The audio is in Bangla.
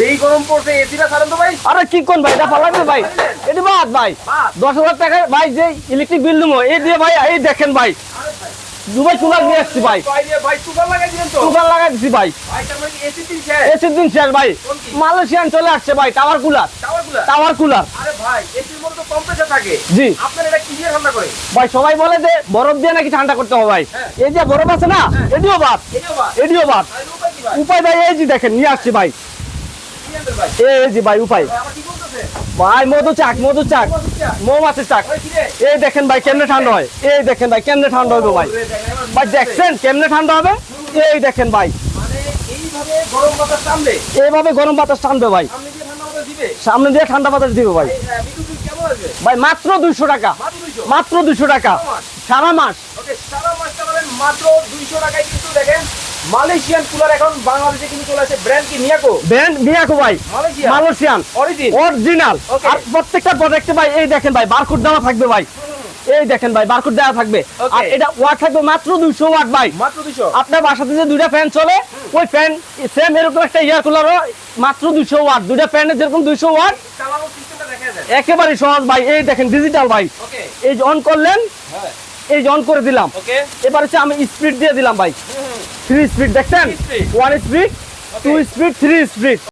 যেই গরম পড়ছে এসিটা ছাড়েন তো ভাই। আরে কি কোন ভাই? এটা পালাবে ভাই? এটা বাদ ভাই বাদ? দশ হাজার টাকা ভাই যে ইলেকট্রিক বিল দেবো এই দিয়ে ভাই এই দেখেন ভাই। দুবাই কুলার নিয়ে আসছি ভাই। লাগাই দিছি মানে এসির দিন শেষ? ভাই। মালয়েশিয়ান চলে আসছে ভাই টাওয়ার কুলার। Tower cooler? জি। ভাই সবাই বলে যে বরফ দিয়ে নাকি ঠান্ডা করতে হবে ভাই। হ্যাঁ। এই যে বরফ আছে না এটিও বাদ। এটিও বাদ। উপায় ভাই? ভাই এই যে দেখেন নিয়ে আসছি ভাই। ভাই ভাই, মধু চাক মধু চাক। চাক। এই দেখেন ভাই, কেমনে ঠান্ডা হয়? এই দেখেন ভাই, কেমনে ঠান্ডা হবে ভাই? ভাই, দেখছেন? কেমনে ঠান্ডা হবে? এই দেখেন ভাই। মানে এইভাবে গরম বাতাস টানবে ভাই। সামনে দিয়ে ঠান্ডা বাতাস দিবে ভাই। ভাই, মাত্র দুইশো টাকা। মাত্র দুইশো টাকা। সারা মাস। সারা মাসটা পাবেন মাত্র দুইশো টাকায় কিন্তু দেখেন মালয়েশিয়ান কুলার এখন বাংলাদেশে কিন্তু চলে আসে। ব্র্যান্ড কি নিয়াকো ব্র্যান্ড মিয়াকো ভাই। Malaysia Malaysian. Origin original. আর প্রত্যেকটা প্রোডাক্টে ভাই এই দেখেন ভাই বারকোড দেওয়া থাকবে ভাই। এই দেখেন ভাই বারকোড দেওয়া থাকবে। আর এটা ওয়াট থাকবে মাত্র দুইশো ওয়াট ভাই। মাত্র দুইশো? আপনার বাসাতে যে দুইটা ফ্যান চলে ওই ফ্যান সেম এরকম একটা ইয়ার কুলারও মাত্র দুইশো ওয়াট দুইটা ফ্যানের যেরকম দুইশো ওয়াট চালানো সিস্টেমটা দেখা যায়। একেবারে সহজ ভাই। এই দেখেন ডিজিটাল ভাই। এই যে অন করলেন হ্যাঁ। এই অন করে দিলাম। এবার হচ্ছে আমি স্পিড দিয়ে দিলাম ভাই। থ্রি স্পিড দেখছেন. One speed two. Speed three speed